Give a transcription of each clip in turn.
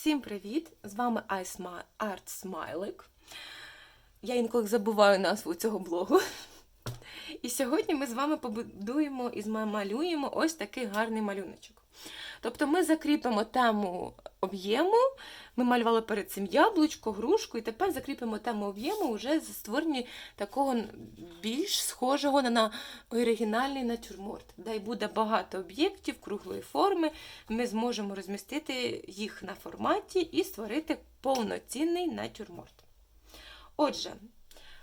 Всім привіт! З вами Art Смайлик. Я інколи забуваю назву цього блогу. І сьогодні ми з вами побудуємо і змалюємо ось такий гарний малюночок. Тобто ми закріпимо тему об'єму. Ми малювали перед цим яблучко, грушку, і тепер закріпимо тему об'єму вже за створення такого більш схожого на оригінальний натюрморт, де буде багато об'єктів круглої форми. Ми зможемо розмістити їх на форматі і створити повноцінний натюрморт. Отже,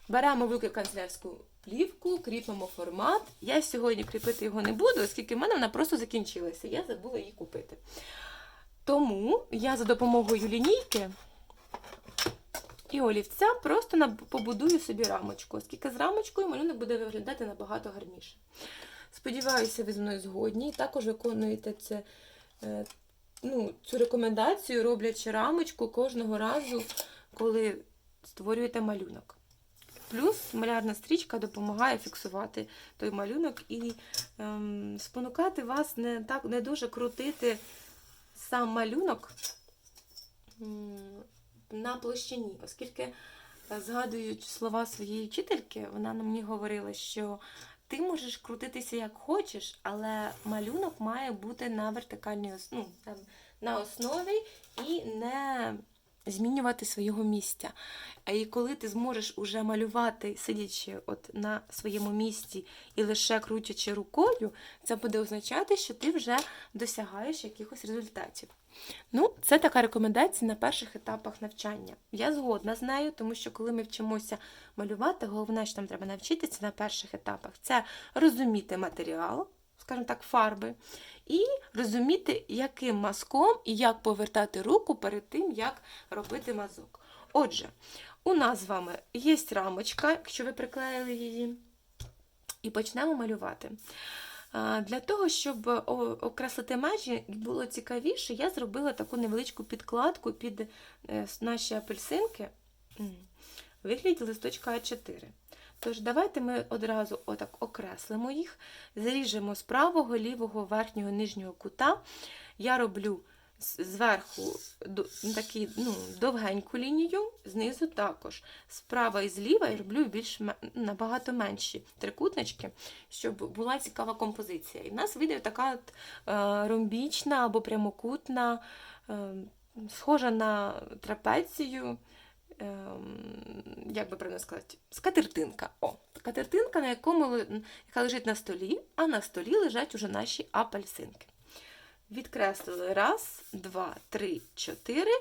беремо в руки канцелярську плівку, кріпимо формат. Я сьогодні кріпити його не буду, оскільки в мене вона просто закінчилася. Я забула її купити. Тому я за допомогою лінійки і олівця просто побудую собі рамочку, оскільки з рамочкою малюнок буде виглядати набагато гарніше. Сподіваюся, ви зі мною згодні. Також виконуєте це, е, ну, цю рекомендацію, роблячи рамочку кожного разу, коли створюєте малюнок. Плюс малярна стрічка допомагає фіксувати той малюнок і ем, спонукати вас не так не дуже крутити сам малюнок на площині, оскільки, е, згадуючи слова своєї вчительки, вона мені говорила, що ти можеш крутитися як хочеш, але малюнок має бути на вертикальній ну, на основі і не змінювати свого місця. І коли ти зможеш уже малювати, сидячи от на своєму місці і лише крутячи рукою, це буде означати, що ти вже досягаєш якихось результатів. Ну, це така рекомендація на перших етапах навчання. Я згодна з нею, тому що коли ми вчимося малювати, головне, що нам треба навчитися на перших етапах, це розуміти матеріал, скажімо так, фарби, і розуміти, яким мазком і як повертати руку перед тим, як робити мазок. Отже, у нас з вами є рамочка, якщо ви приклеїли її, і почнемо малювати. Для того, щоб окреслити межі було цікавіше, я зробила таку невеличку підкладку під е, наші апельсинки вигляді листочка А4. Тож, давайте ми одразу отак окреслимо їх, зріжемо з правого, лівого, верхнього, нижнього кута. Я роблю зверху таку ну, довгеньку лінію, знизу також. Справа і зліва я роблю більш набагато менші трикутнички, щоб була цікава композиція. І в нас вийде така от, е, ромбічна або прямокутна, е, схожа на трапецію. Ем, як би правильно сказати, скатертинка. О, Скатертинка, на якому, яка лежить на столі, а на столі лежать уже наші апельсинки. Відкреслили раз, два, три, чотири.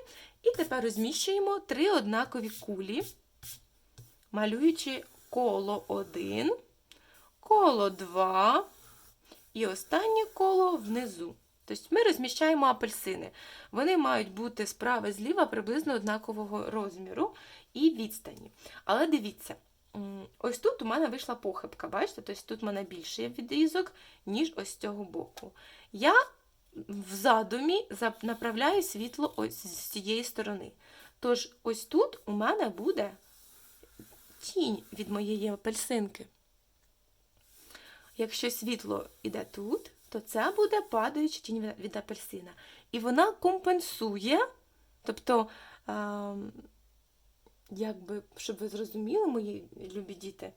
І тепер розміщуємо три однакові кулі, малюючи коло один, коло два і останнє коло внизу. Тобто ми розміщаємо апельсини. Вони мають бути справа зліва приблизно однакового розміру і відстані. Але дивіться, ось тут у мене вийшла похибка, бачите? Тобто тут у мене більший відрізок, ніж ось з цього боку. Я в задумі направляю світло ось з цієї сторони. Тож, ось тут у мене буде тінь від моєї апельсинки. Якщо світло йде тут, то це буде падаюча тінь від апельсина. І вона компенсує, тобто, е, якби, щоб ви зрозуміли, мої любі діти,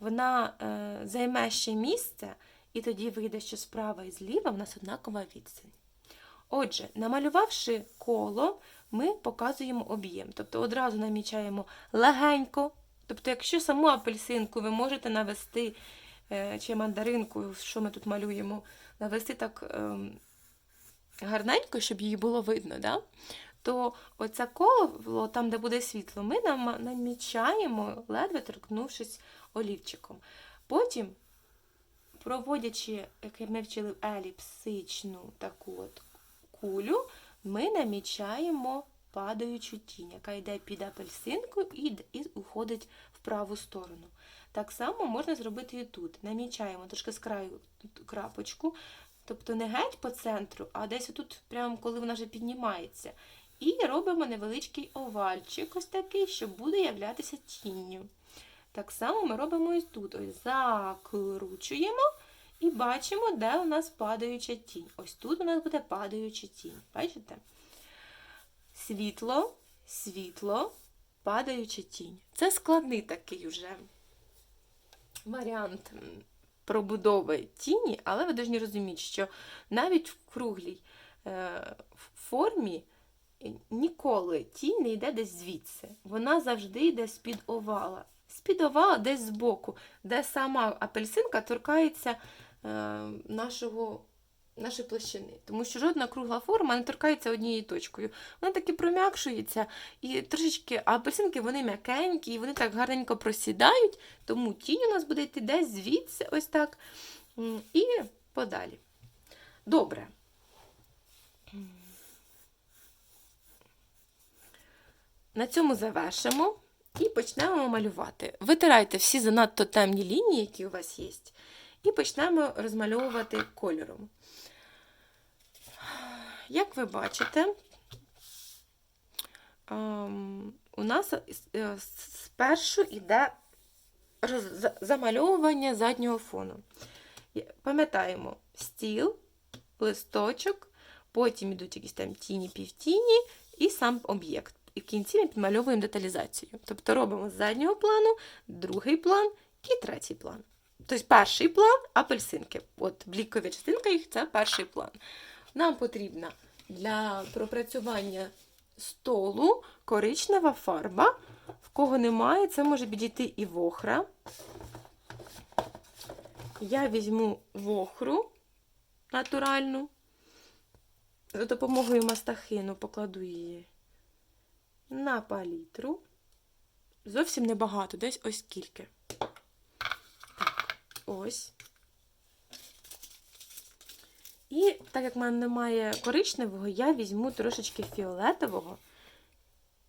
вона е, займе ще місце, і тоді вийде, що справа і зліва в нас однакова відстань. Отже, намалювавши коло, ми показуємо об'єм. Тобто одразу намічаємо легенько. Тобто, якщо саму апельсинку ви можете навести е, чи мандаринку, що ми тут малюємо, навести так ем, гарненько, щоб її було видно, да? то оце коло, там, де буде світло, ми намічаємо, ледве торкнувшись олівчиком. Потім, проводячи, як ми вчили еліпсичну таку от кулю, ми намічаємо падаючу тінь, яка йде під апельсинкою і, і уходить в праву сторону. Так само можна зробити і тут. Намічаємо трошки з краю крапочку, тобто не геть по центру, а десь тут, прямо коли вона вже піднімається. І робимо невеличкий овальчик, ось такий, що буде являтися тінню. Так само ми робимо і тут. Ось закручуємо і бачимо, де у нас падаюча тінь. Ось тут у нас буде падаюча тінь. Бачите? світло, світло, падаюча тінь. Це складний такий уже варіант пробудови тіні, але ви повинні розуміти, що навіть в круглій е, формі ніколи тінь не йде десь звідси. Вона завжди йде з-під овала. З-під овала десь збоку, де сама апельсинка торкається е, нашого, нашої площини. Тому що жодна кругла форма не торкається однією точкою. Вона таки пром'якшується, і трошечки, а апельсинки вони м'якенькі, і вони так гарненько просідають, тому тінь у нас буде йти десь звідси, ось так. І подалі. Добре. На цьому завершимо і почнемо малювати. Витирайте всі занадто темні лінії, які у вас є, і почнемо розмальовувати кольором. Як ви бачите, ем, у нас е, спершу йде замальовування заднього фону. Пам'ятаємо, стіл, листочок, потім йдуть якісь там тіні, півтіні і сам об'єкт. І в кінці ми підмальовуємо деталізацію. Тобто робимо з заднього плану, другий план і третій план. Тобто перший план апельсинки. От блікова частинка їх це перший план. Нам потрібна для пропрацювання столу коричнева фарба. В кого немає, це може підійти і вохра. Я візьму вохру натуральну. За допомогою мастахину покладу її на палітру. Зовсім небагато, десь ось скільки. Так, ось. І так як в мене немає коричневого, я візьму трошечки фіолетового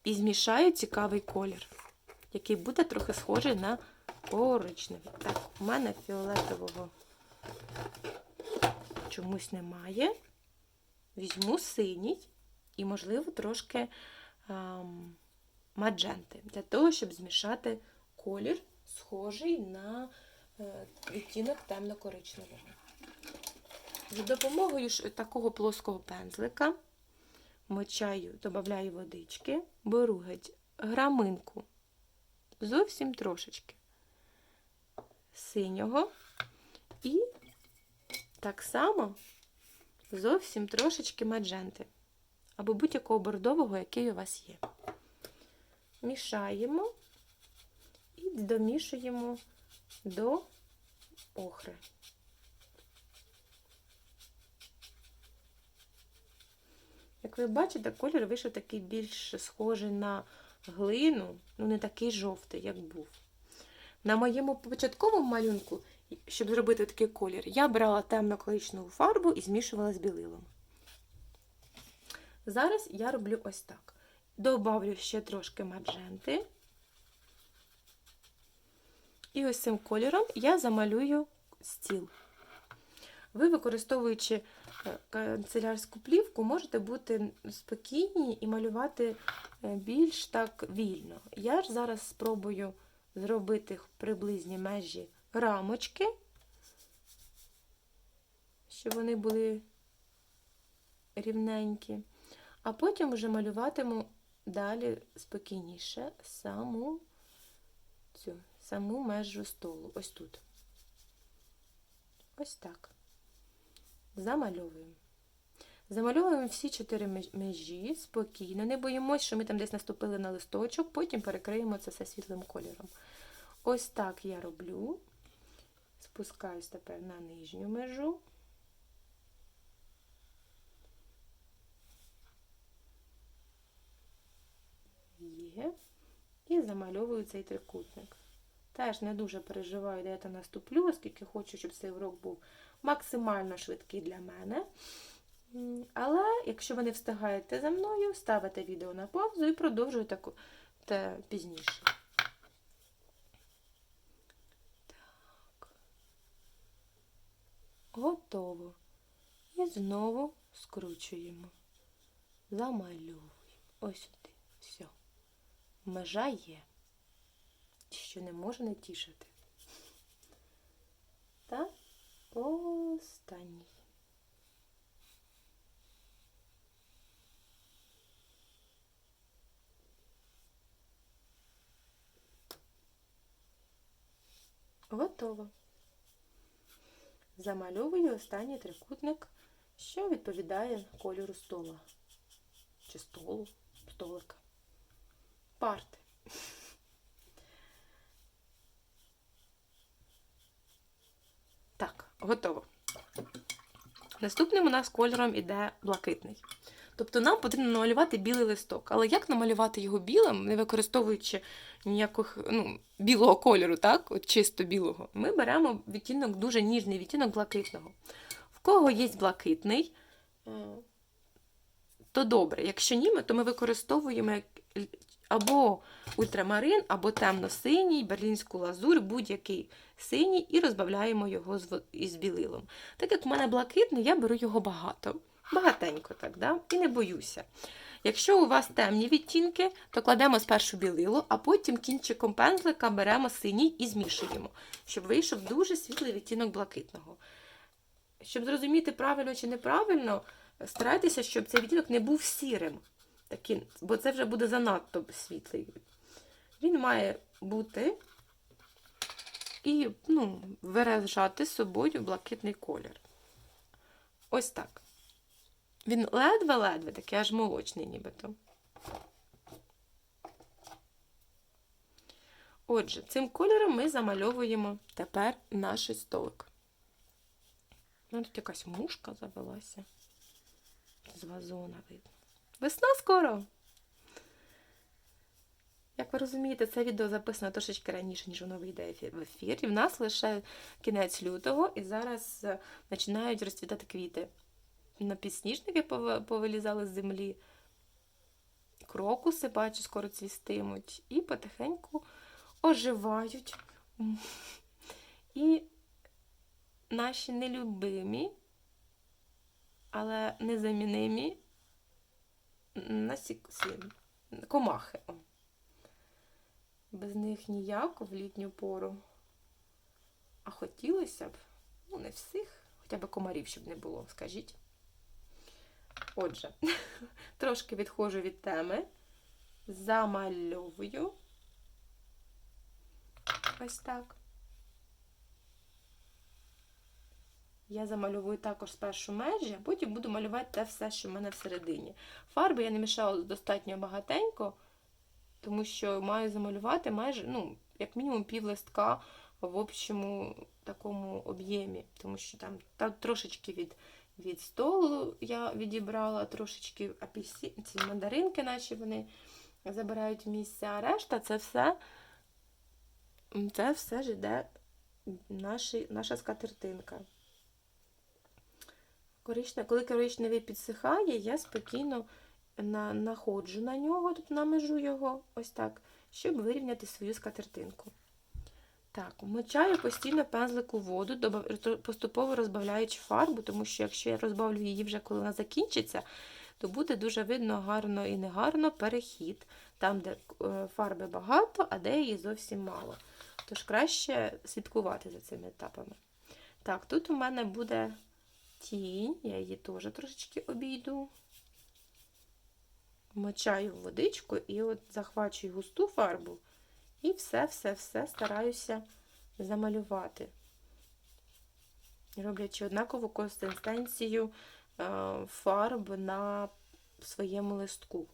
і змішаю цікавий колір, який буде трохи схожий на коричневий. Так, у мене фіолетового чомусь немає. Візьму синій і, можливо, трошки ем, мадженти, для того, щоб змішати колір, схожий на е, відтінок темно-коричневого. За допомогою такого плоского пензлика мочаю, додаю водички, беру геть граминку, зовсім трошечки синього і так само зовсім трошечки мадженти або будь-якого бордового, який у вас є. Мішаємо і домішуємо до охри. Як ви бачите, колір вийшов такий більш схожий на глину, ну не такий жовтий, як був. На моєму початковому малюнку, щоб зробити такий колір, я брала темно-коричневу фарбу і змішувала з білилом. Зараз я роблю ось так. Добавлю ще трошки мадженти. І ось цим кольором я замалюю стіл. Ви, використовуючи канцелярську плівку, можете бути спокійні і малювати е, більш так вільно. Я ж зараз спробую зробити приблизні межі рамочки, щоб вони були рівненькі. А потім вже малюватиму далі спокійніше саму цю, саму межу столу. Ось тут. Ось так. Замальовуємо. Замальовуємо всі чотири межі спокійно. Не боїмось, що ми там десь наступили на листочок, потім перекриємо це все світлим кольором. Ось так я роблю. Спускаюсь тепер на нижню межу. Є. І замальовую цей трикутник. Теж не дуже переживаю, де я там наступлю, оскільки хочу, щоб цей урок був максимально швидкий для мене. Але якщо ви не встигаєте за мною, ставите відео на паузу і продовжуєте пізніше. Так. Готово. І знову скручуємо. Замальовуємо. Ось сюди. Все. Межа є, що не може не тішити. Та останній. Готово. Замальовую останній трикутник, що відповідає кольору стола. Чи столу, столика. Парт. Наступним у нас кольором іде блакитний. Тобто нам потрібно намалювати білий листок. Але як намалювати його білим, не використовуючи ніяких ну, білого кольору, так? От чисто білого, ми беремо відтінок, дуже ніжний відтінок блакитного. В кого є блакитний, е, то добре. Якщо ні, то ми використовуємо або ультрамарин, або темно-синій, берлінську лазурь, будь-який синій, і розбавляємо його із білилом. Так як в мене блакитний, я беру його багато. Багатенько так, да? і не боюся. Якщо у вас темні відтінки, то кладемо спершу білило, а потім кінчиком пензлика беремо синій і змішуємо, щоб вийшов дуже світлий відтінок блакитного. Щоб зрозуміти правильно чи неправильно, старайтеся, щоб цей відтінок не був сірим, таким, бо це вже буде занадто світлий. Він має бути і ну, виражати собою блакитний колір. Ось так. Він ледве-ледве, такий аж молочний нібито. Отже, цим кольором ми замальовуємо тепер наш столик. Ну, тут якась мушка завелася. З вазона видно. Весна скоро. Як ви розумієте, це відео записано трошечки раніше, ніж воно вийде в ефір. І в нас лише кінець лютого, і зараз е, починають розцвітати квіти. На підсніжники повилізали з землі. Крокуси, бачу, скоро цвістимуть. І потихеньку оживають. І наші нелюбимі, але незамінимі насік... комахи. Без них ніяк в літню пору. А хотілося б, ну, не всіх, хоча б комарів, щоб не було, скажіть. Отже, трошки відходжу від теми, замальовую. Ось так. Я замальовую також спершу межі, а потім буду малювати те все, що в мене всередині. Фарби я не мішала достатньо багатенько, тому що маю замалювати майже, ну, як мінімум, пів листка в общому такому об'ємі, тому що там, там трошечки від, від столу я відібрала, трошечки апельсі, ці мандаринки, наші вони забирають місце, а решта це все, це все ж наші, наша скатертинка. Коричне, коли коричневий підсихає, я спокійно на, находжу на нього, тут намежу його, ось так, щоб вирівняти свою скатертинку. Так, вмочаю постійно пензлик у воду, поступово розбавляючи фарбу, тому що якщо я розбавлю її вже коли вона закінчиться, то буде дуже видно гарно і негарно перехід, там, де е, фарби багато, а де її зовсім мало. Тож краще слідкувати за цими етапами. Так, тут у мене буде тінь, я її теж трошечки обійду. Мочаю водичку і от захвачую густу фарбу і все-все-все стараюся замалювати, роблячи однакову консистенцію е, фарб на своєму листку.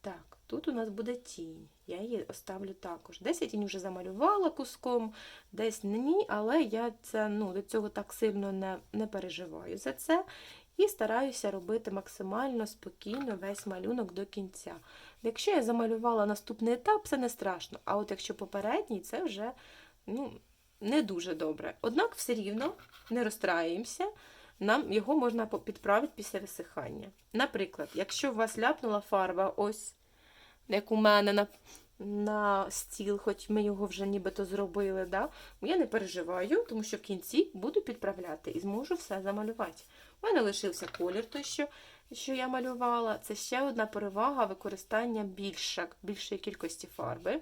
Так, тут у нас буде тінь. Я її оставлю також. Десь я тінь вже замалювала куском, десь ні, але я це, ну, до цього так сильно не, не переживаю за це. І стараюся робити максимально спокійно весь малюнок до кінця. Якщо я замалювала наступний етап, це не страшно. А от якщо попередній, це вже ну, не дуже добре. Однак все рівно не розстраємося, нам його можна підправити після висихання. Наприклад, якщо у вас ляпнула фарба, ось як у мене на, на стіл, хоч ми його вже нібито зробили, да? я не переживаю, тому що в кінці буду підправляти і зможу все замалювати. У мене лишився колір той, що, що я малювала. Це ще одна перевага використання більша, більшої кількості фарби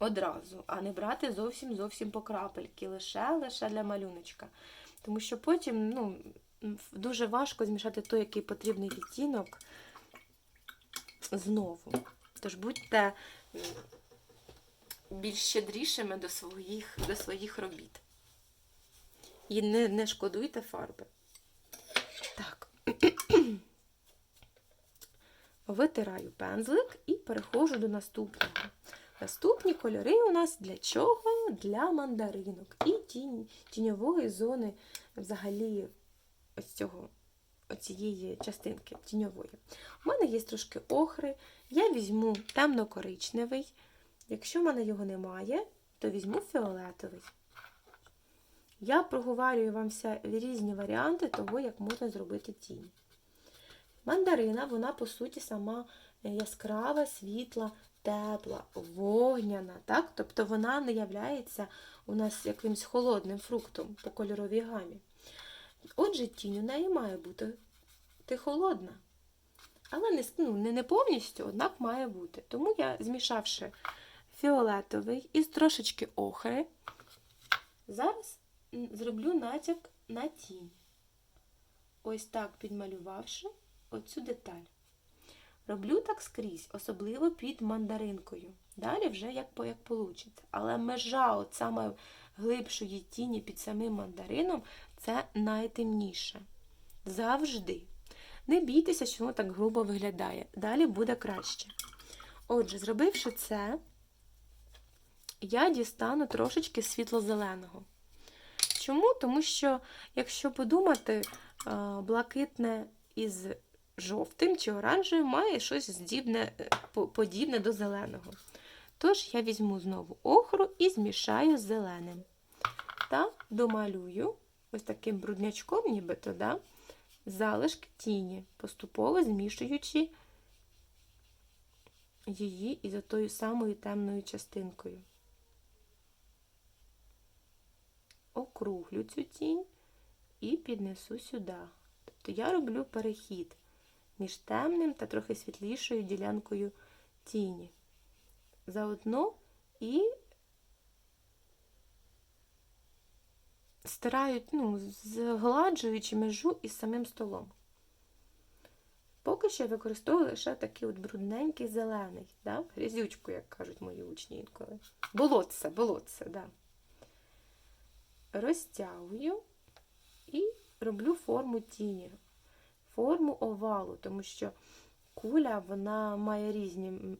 одразу, а не брати зовсім зовсім по крапельки, лише лише для малюночка. Тому що потім ну, дуже важко змішати той, який потрібний відтінок знову. Тож будьте більш щедрішими до своїх, до своїх робіт. І не, не шкодуйте фарби. Так. Витираю пензлик і переходжу до наступного. Наступні кольори у нас для чого? Для мандаринок і тінь, тіньової зони взагалі ось цього, оцієї частинки тіньової. У мене є трошки охри. Я візьму темно-коричневий. Якщо в мене його немає, то візьму фіолетовий. Я проговорюю вам всі різні варіанти того, як можна зробити тінь. Мандарина, вона, по суті, сама яскрава, світла, тепла, вогняна. так? Тобто вона не являється у нас якимось холодним фруктом по кольоровій гамі. Отже, тінь у неї має бути ти холодна. Але не, ну, не, не повністю, однак має бути. Тому я, змішавши фіолетовий із трошечки охри, зараз зроблю натяк на тінь. Ось так підмалювавши оцю деталь. Роблю так скрізь, особливо під мандаринкою. Далі вже як по як получиться. Але межа от саме глибшої тіні під самим мандарином це найтемніше. Завжди. Не бійтеся, що воно так грубо виглядає. Далі буде краще. Отже, зробивши це, я дістану трошечки світло-зеленого. Чому? Тому що, якщо подумати, блакитне із жовтим чи оранжевим має щось здібне, е, подібне до зеленого. Тож я візьму знову охру і змішаю з зеленим. Та домалюю ось таким бруднячком, нібито, да, залишки тіні, поступово змішуючи її із тою самою темною частинкою. Округлю цю тінь і піднесу сюди. Тобто я роблю перехід між темним та трохи світлішою ділянкою тіні. Заодно і стираю, ну, згладжуючи межу із самим столом. Поки що я використовую лише такий от брудненький зелений, да? грязючку, як кажуть мої учні інколи. Болотце, болотце, да. Розтягую і роблю форму тіні, форму овалу, тому що куля вона має різні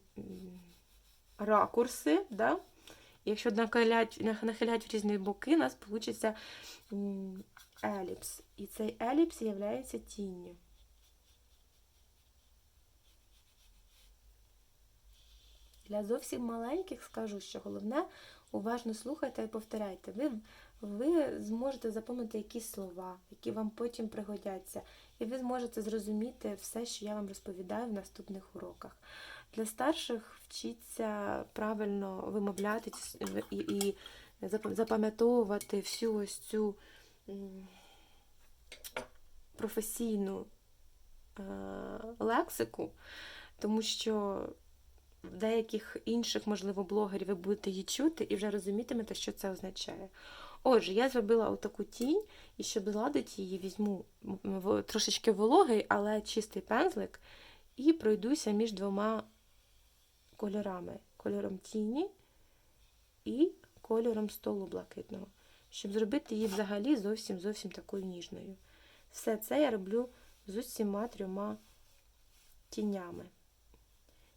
ракурси. Да? Якщо нахилять, нахилять в різні боки, у нас вийде еліпс. І цей еліпс є тінню. Для зовсім маленьких скажу, що головне уважно слухайте і повторяйте. Ви, ви зможете запам'ятати якісь слова, які вам потім пригодяться, і ви зможете зрозуміти все, що я вам розповідаю в наступних уроках. Для старших вчіться правильно вимовляти і, і запам'ятовувати всю ось цю професійну е, лексику, тому що деяких інших, можливо, блогерів ви будете її чути і вже розумітимете, що це означає. Отже, я зробила отаку тінь, і щоб згладити її, візьму трошечки вологий, але чистий пензлик, і пройдуся між двома кольорами: кольором тіні і кольором столу блакитного, щоб зробити її взагалі зовсім зовсім такою ніжною. Все це я роблю з усіма трьома тінями.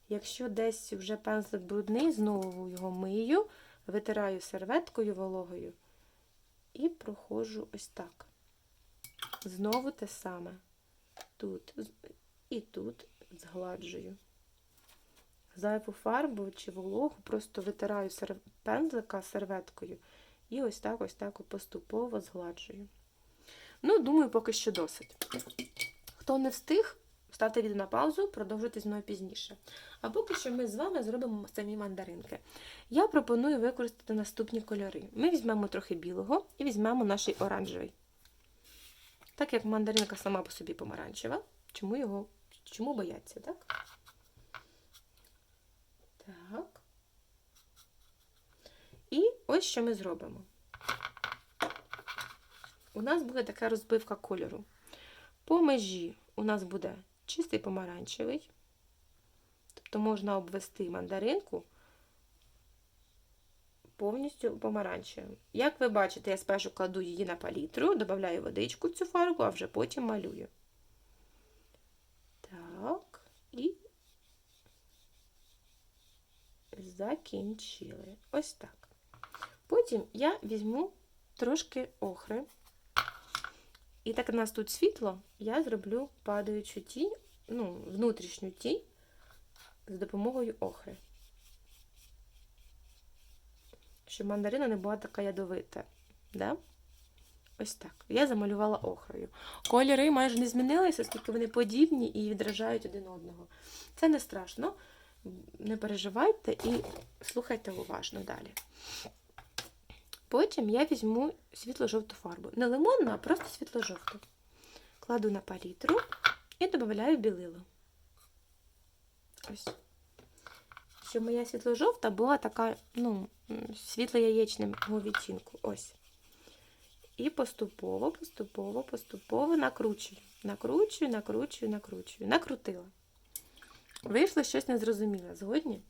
Якщо десь вже пензлик брудний, знову його мию, витираю серветкою вологою і проходжу ось так. Знову те саме. Тут і тут згладжую. Зайву фарбу чи вологу просто витираю пензлика серветкою і ось так, ось так поступово згладжую. Ну, думаю, поки що досить. Хто не встиг, ставте відео на паузу, продовжуйте зі мною пізніше. А поки що ми з вами зробимо самі мандаринки. Я пропоную використати наступні кольори. Ми візьмемо трохи білого і візьмемо наш оранжевий. Так як мандаринка сама по собі помаранчева, чому його чому бояться, так? Так. І ось що ми зробимо. У нас буде така розбивка кольору. По межі у нас буде чистий помаранчевий, тобто можна обвести мандаринку повністю помаранчевим. Як ви бачите, я спершу кладу її на палітру, додаю водичку в цю фарбу, а вже потім малюю. Так, і закінчили. Ось так. Потім я візьму трошки охри. І так у нас тут світло, я зроблю падаючу тінь, ну, внутрішню тінь з допомогою охри. Щоб мандарина не була така ядовита. Да? Ось так. Я замалювала охрою. Кольори майже не змінилися, оскільки вони подібні і відражають один одного. Це не страшно. Не переживайте і слухайте уважно далі. Потім я візьму світло-жовту фарбу. Не лимонну, а просто світло-жовту. Кладу на палітру і додаю білило. Ось. Щоб моя світло-жовта була така, ну, світло-яєчного відтінку. Ось. І поступово, поступово, поступово накручую. Накручую, накручую, накручую. Накрутила. Вийшло щось незрозуміле. Згодні?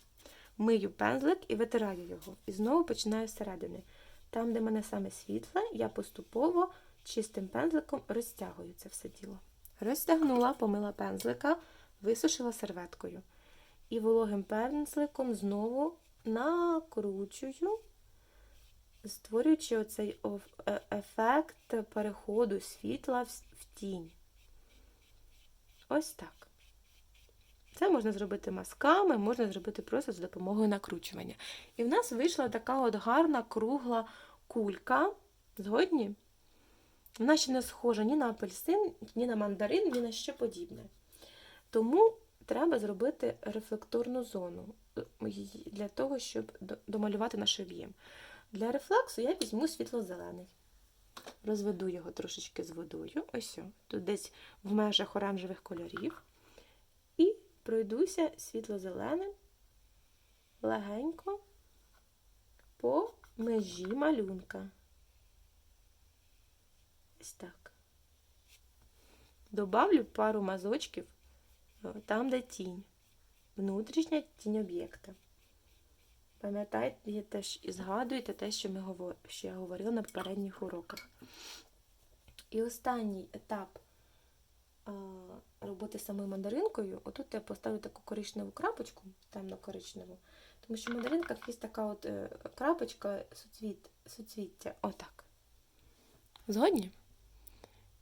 Мию пензлик і витираю його. І знову починаю зсередини. Там, де мене саме світле, я поступово чистим пензликом розтягую це все діло. Розтягнула, помила пензлика, висушила серветкою. І вологим пензликом знову накручую, створюючи оцей е, ефект переходу світла в тінь. Ось так. Це можна зробити мазками, можна зробити просто за допомогою накручування. І в нас вийшла така от гарна кругла кулька. Згодні? Вона ще не схожа ні на апельсин, ні на мандарин, ні на що подібне. Тому треба зробити рефлекторну зону е, для того, щоб домалювати наш об'єм. Для рефлексу я візьму світло-зелений. Розведу його трошечки з водою. Ось, тут десь в межах оранжевих кольорів. Пройдуся світло-зеленим легенько по межі малюнка. Ось так. Добавлю пару мазочків е, там, де тінь, внутрішня тінь об'єкта. Пам'ятайте і згадуйте те, що, ми говор... що я говорила на попередніх уроках. І останній етап роботи самою мандаринкою, отут я поставлю таку коричневу крапочку, темно-коричневу, тому що в мандаринках є така от е, крапочка суцвіт, суцвіття. Отак. Згодні?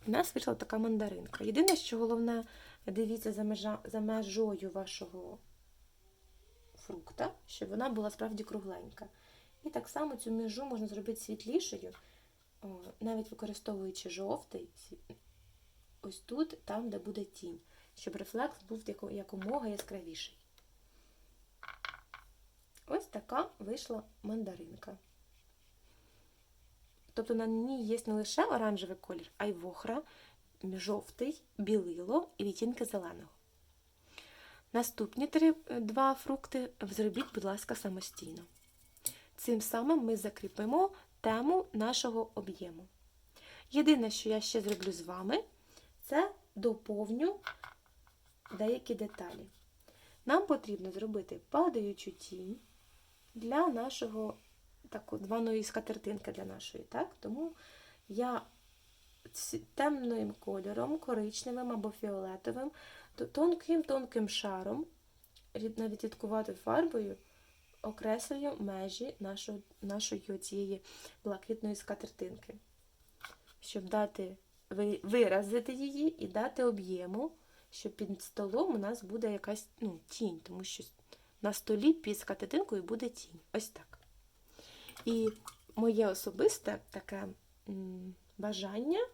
У нас вийшла така мандаринка. Єдине, що головне, дивіться за, межа, за межою вашого фрукта, щоб вона була справді кругленька. І так само цю межу можна зробити світлішою, навіть використовуючи жовтий, ось тут, там, де буде тінь, щоб рефлекс був якомога яскравіший. Ось така вийшла мандаринка. Тобто на ній є не лише оранжевий колір, а й вохра, жовтий, білило і відтінки зеленого. Наступні три, е, два фрукти зробіть, будь ласка, самостійно. Цим самим ми закріпимо тему нашого об'єму. Єдине, що я ще зроблю з вами, це доповню деякі деталі. Нам потрібно зробити падаючу тінь для нашого званої скатертинки для нашої. так? Тому я темним кольором, коричневим або фіолетовим, тонким-тонким шаром, навіть відкувати фарбою, окреслюю межі нашої, нашої цієї блакитної скатертинки, щоб дати виразити її і дати об'єму, що під столом у нас буде якась ну, тінь, тому що на столі під скатертинкою буде тінь. Ось так. І моє особисте таке бажання,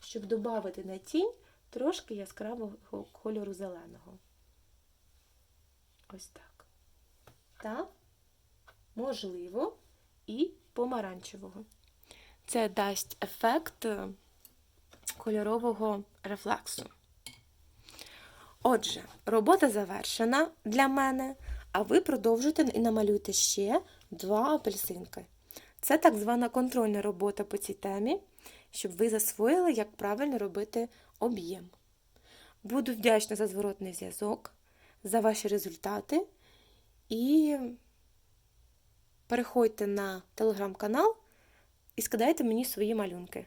щоб додати на тінь трошки яскравого кольору зеленого. Ось так. Та, можливо, і помаранчевого. Це дасть ефект е, кольорового рефлексу. Отже, робота завершена для мене, а ви продовжуйте і намалюйте ще два апельсинки. Це так звана контрольна робота по цій темі, щоб ви засвоїли, як правильно робити об'єм. Буду вдячна за зворотний зв'язок, за ваші результати і переходьте на телеграм-канал і скидайте мені свої малюнки.